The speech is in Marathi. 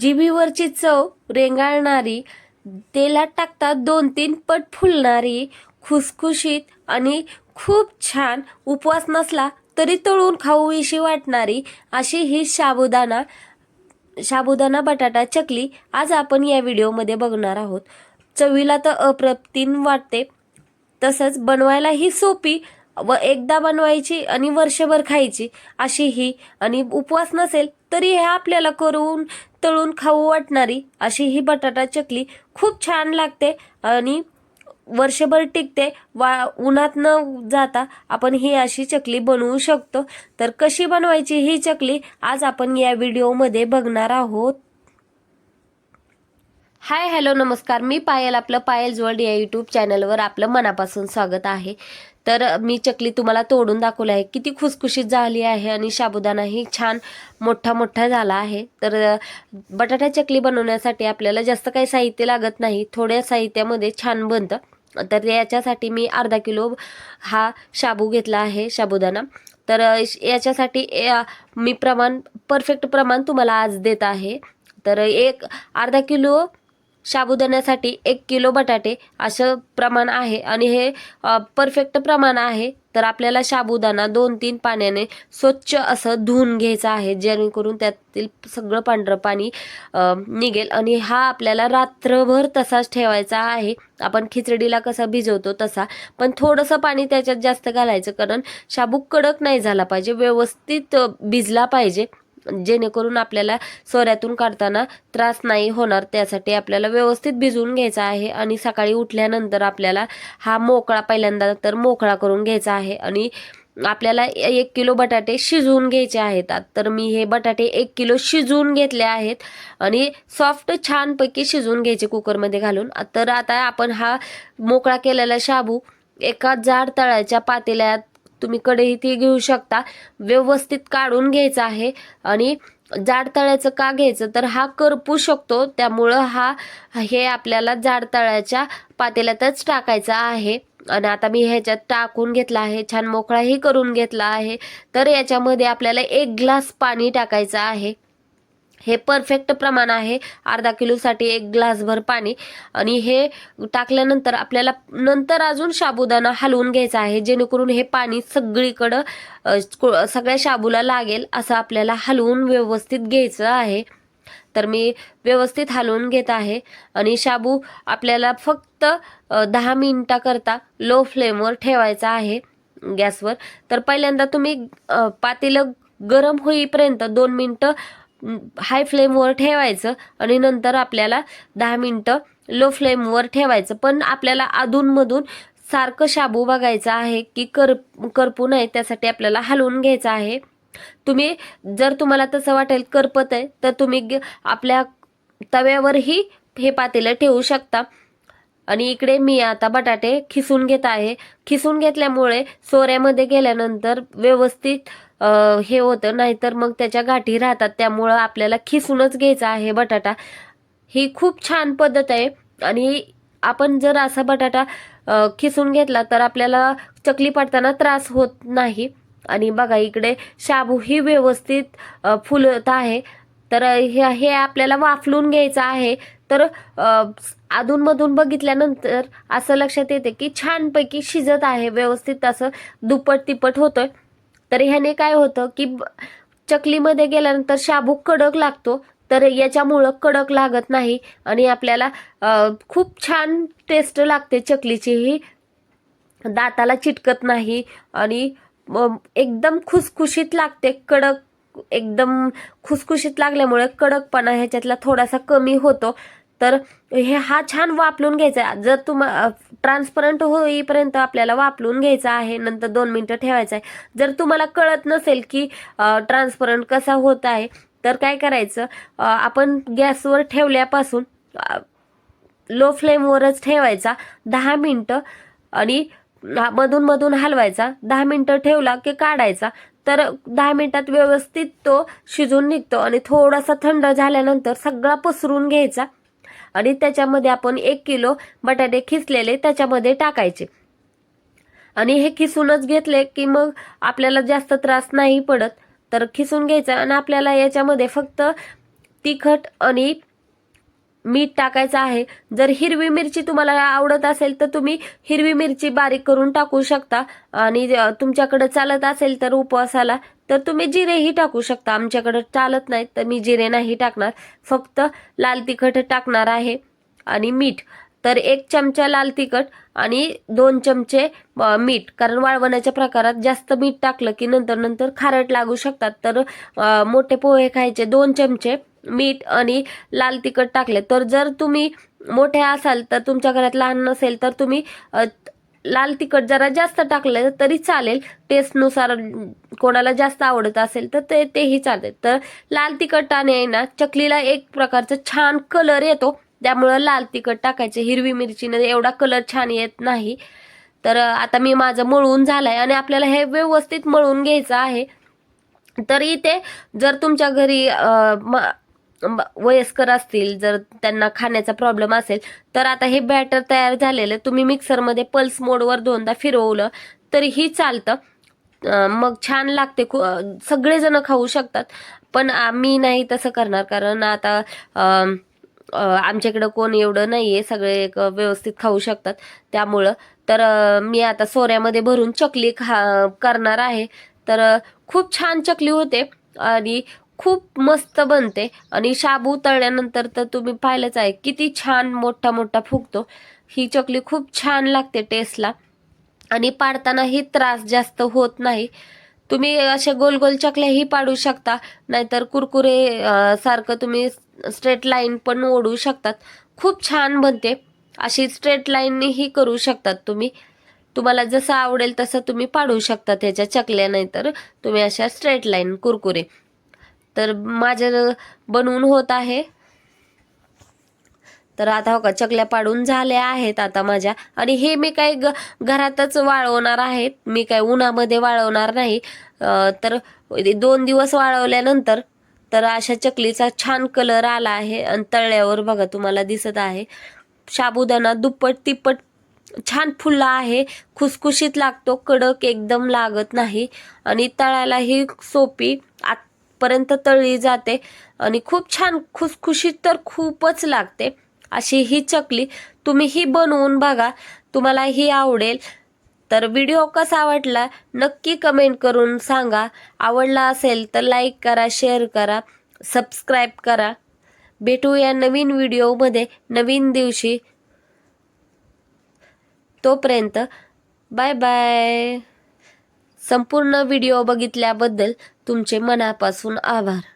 जिभीवरची चव रेंगाळणारी तेलात टाकता दोन तीन पट फुलणारी खुसखुशीत आणि खूप छान उपवास नसला तरी तळून खाऊशी वाटणारी अशी ही साबुदाणा साबुदाणा बटाटा चकली आज आपण या व्हिडिओमध्ये बघणार आहोत. चवीला तर अप्रतिम वाटते. तसंच बनवायलाही सोपी व एकदा बनवायची आणि वर्षभर खायची अशी ही आणि उपवास नसेल तरी हे आपल्याला करून तळून खाऊ वाटणारी अशी ही बटाटा चकली खूप छान लागते आणि वर्षभर टिकते. वा उन्हात न जाता आपण ही अशी चकली बनवू शकतो. तर कशी बनवायची ही चकली आज आपण या व्हिडिओमध्ये बघणार आहोत. हाय हॅलो नमस्कार. मी पायल आपलं पायल वर्ल्ड या यूट्यूब चॅनलवर आपलं मनापासून स्वागत आहे. तर मी चकली तुम्हाला तोडून दाखवली आहे. किती खुसखुशीत झाली आहे आणि साबुदाणाही छान मोठा मोठा झाला आहे. तर बटाटा चकली बनवण्यासाठी आपल्याला जास्त काही साहित्य लागत नाही. थोड्या साहित्यामध्ये छान बनतं. तर याच्यासाठी मी अर्धा किलो हा शाबू घेतला आहे साबुदाणा तर याच्यासाठी मी प्रमाण परफेक्ट प्रमाण तुम्हाला आज देत आहे. तर एक अर्धा किलो साबुदाण्यासाठी एक किलो बटाटे असं प्रमाण आहे. आणि हे परफेक्ट प्रमाण आहे. तर आपल्याला साबुदाणा दोन तीन पाण्याने स्वच्छ असं धुवून घ्यायचं आहे. जेणेकरून त्यातील सगळं पांढरं पाणी निघेल. आणि हा आपल्याला रात्रभर तसाच ठेवायचा आहे. आपण खिचडीला कसा भिजवतो तसा. पण थोडंसं पाणी त्याच्यात जास्त घालायचं कारण शाबू कडक नाही झाला पाहिजे. व्यवस्थित भिजला पाहिजे. जेणेकरून आपल्याला सोऱ्यातून काढताना त्रास नाही होणार. त्यासाठी आपल्याला व्यवस्थित भिजवून घ्यायचा आहे आणि सकाळी उठल्यानंतर आपल्याला हा मोकळा पहिल्यांदा तर मोकळा करून घ्यायचा आहे आणि आपल्याला एक किलो बटाटे शिजवून घ्यायचे आहेत. तर मी हे बटाटे एक किलो शिजवून घेतले आहेत आणि सॉफ्ट छानपैकी शिजवून घ्यायचे कुकरमध्ये घालून. तर आता आपण हा मोकळा केलेला शाबू एका जाड तळाच्या पातेल्यात तुम्ही कढईतही घेऊ शकता. व्यवस्थित काढून घ्यायचं आहे आणि जाड तळ्याचं का घ्यायचं? तर हा करपू शकतो. त्यामुळं हा हे आपल्याला जाड तळ्याच्या पातेल्यातच टाकायचा आहे. आणि आता मी ह्याच्यात टाकून घेतला आहे. छान मोकळाही करून घेतला आहे. तर याच्यामध्ये आपल्याला एक ग्लास पाणी टाकायचं आहे. हे परफेक्ट प्रमाण आहे. अर्धा किलोसाठी एक ग्लासभर पाणी. आणि हे टाकल्यानंतर आपल्याला नंतर अजून साबुदाणा हलवून घ्यायचा आहे. जेणेकरून हे पाणी सगळीकडं सगळ्या शाबूला लागेल असं आपल्याला हलवून व्यवस्थित घ्यायचं आहे. तर मी व्यवस्थित हलवून घेत आहे. आणि शाबू आपल्याला फक्त दहा मिनटाकरता लो फ्लेमवर ठेवायचा आहे गॅसवर. तर पहिल्यांदा तुम्ही पातेलं गरम होईपर्यंत दोन मिनटं हाय फ्लेमवर ठेवायचं आणि नंतर आपल्याला दहा मिनटं लो फ्लेमवर ठेवायचं. पण आपल्याला अधूनमधून सारखं शाबू बघायचं आहे की कर करपू नये त्यासाठी आपल्याला हलवून घ्यायचं आहे. तुम्ही जर तुम्हाला तसं वाटेल करपत आहे तर तुम्ही ग- आपल्या तव्यावरही हे पातेलं ठेवू शकता. आणि इकडे मी आता बटाटे खिसून घेत आहे. खिसून घेतल्यामुळे सोऱ्यामध्ये गेल्यानंतर व्यवस्थित हे होतं. नाहीतर मग त्याच्या गाठी राहतात. त्यामुळं आपल्याला खिसूनच घ्यायचा आहे बटाटा. ही खूप छान पद्धत आहे. आणि आपण जर असा बटाटा खिसून घेतला तर आपल्याला चकली पाडताना त्रास होत नाही. आणि बघा इकडे शाबू ही व्यवस्थित फुलत आहे. तर हे हे आपल्याला वाफलून घ्यायचं आहे. तर अधूनमधून बघितल्यानंतर असं लक्षात येते की छानपैकी शिजत आहे. व्यवस्थित असं दुप्पट तिप्पट होतं तर ह्याने काय होतं की चकलीमध्ये गेल्यानंतर शाबू कडक लागतो. तर याच्यामुळं कडक लागत नाही आणि आपल्याला खूप छान टेस्ट लागते चकलीचीही दाताला चिटकत नाही आणि एकदम खुसखुशीत लागते. कडक एकदम खुसखुशीत लागल्यामुळे कडकपणा ह्याच्यातला थोडासा कमी होतो. तर हे हा छान वापलून घ्यायचा जर तुम्हाला ट्रान्सपरंट होईपर्यंत आपल्याला वापलून घ्यायचा आहे नंतर दोन मिनटं ठेवायचं आहे. जर तुम्हाला कळत नसेल की ट्रान्सपरंट कसा होत आहे तर काय करायचं? आपण गॅसवर ठेवल्यापासून लो फ्लेमवरच ठेवायचा दहा मिनटं. आणि मधून मधून हलवायचा दहा मिनटं ठेवला की काढायचा. तर दहा मिनटात व्यवस्थित तो शिजून निघतो आणि थोडासा थंड झाल्यानंतर सगळा पसरून घ्यायचा. आणि त्याच्यामध्ये आपण एक किलो बटाटे खिसलेले त्याच्यामध्ये टाकायचे. आणि हे खिसूनच घेतले की मग आपल्याला जास्त त्रास नाही पडत. तर खिसून घ्यायचं आणि आपल्याला याच्यामध्ये फक्त तिखट आणि मीठ टाकायचं आहे. जर हिरवी मिरची तुम्हाला आवडत असेल तर तुम्ही हिरवी मिरची बारीक करून टाकू शकता. आणि तुमच्याकडे चालत असेल तर उपवासाला तर तुम्ही जिरेही टाकू शकता. आमच्याकडं चालत नाही तर मी जिरे नाही टाकणार. फक्त लाल तिखट टाकणार आहे आणि मीठ. तर एक चमचा लाल तिखट आणि दोन चमचे मीठ. कारण वाळवण्याच्या प्रकारात जास्त मीठ टाकलं की नंतर नंतर खारट लागू शकतात. तर मोठे पोहे खायचे दोन चमचे मीठ आणि लाल तिखट टाकले. तर जर तुम्ही मोठे असाल तर तुमच्या घरात लहान नसेल तर तुम्ही लाल तिखट जरा जास्त टाकलं तरी चालेल. टेस्टनुसार कोणाला जास्त आवडत असेल तर ते तेही चालेल तर लाल तिखटाने ना चकलीला एक प्रकारचा छान कलर येतो. त्यामुळं लाल तिखट टाकायचे. हिरवी मिरचीनं एवढा कलर छान येत नाही. तर आता मी माझं मळून झालंय आणि आपल्याला हे व्यवस्थित मळून घ्यायचं आहे. तर इथे जर तुमच्या घरी म- वयस्कर असतील जर त्यांना खाण्याचा प्रॉब्लेम असेल तर आता हे बॅटर तयार झालेलं तुम्ही मिक्सरमध्ये पल्स मोडवर दोनदा फिरवलं तरीही चालतं. मग छान लागते खू सगळेजण खाऊ शकतात. पण आम्ही नाही तसं करणार कारण आता आमच्याकडं कोण एवढं नाही आहे सगळे एक व्यवस्थित खाऊ शकतात. त्यामुळं तर मी आता सोऱ्यामध्ये भरून चकली खा करणार आहे. तर खूप छान चकली होते. आणि खूप मस्त बनते. आणि शाबू तळल्यानंतर तर तुम्ही पाहिलंच आहे किती छान मोठा मोठा फुगतो. ही चकली खूप छान लागते टेस्टला आणि पाडतानाही त्रास जास्त होत नाही. तुम्ही असे गोल गोल चकल्याही पाडू शकता नाहीतर कुरकुरे सारखं तुम्ही स्ट्रेट लाईन पण ओढू शकतात. खूप छान बनते. अशी स्ट्रेट लाईनही करू शकतात तुम्ही. तुम्हाला जसं आवडेल तसं तुम्ही पाडू शकता त्याच्या चकल्या नाहीतर तुम्ही अशा स्ट्रेट लाईन कुरकुरे. तर माझं बनवून होत आहे. तर आता हो का चकल्या पाडून झाल्या आहेत आता माझ्या. आणि हे मी काय ग घरातच वाळवणार आहेत. मी काय उन्हामध्ये वाळवणार नाही. तर दोन दिवस वाळवल्यानंतर तर अशा चकलीचा छान कलर आला आहे. आणि तळल्यावर बघा तुम्हाला दिसत आहे. साबुदाणा दुप्पट तिप्पट छान फुलला आहे. खुसखुशीत लागतो. कडक एकदम लागत नाही. आणि तळायलाही सोपी आतपर्यंत तळली जाते आणि खूप छान खुसखुशीत तर खूपच लागते. अशी ही चकली तुम्ही ही बनवून बघा. तुम्हाला ही आवडेल. तर व्हिडिओ कसा वाटला नक्की कमेंट करून सांगा. आवडला असेल तर लाईक करा शेअर करा सबस्क्राईब करा. भेटू या नवीन व्हिडिओमध्ये नवीन दिवशी. तोपर्यंत बाय बाय संपूर्ण व्हिडिओ बघितल्याबद्दल तुमचे मनापासून आभार.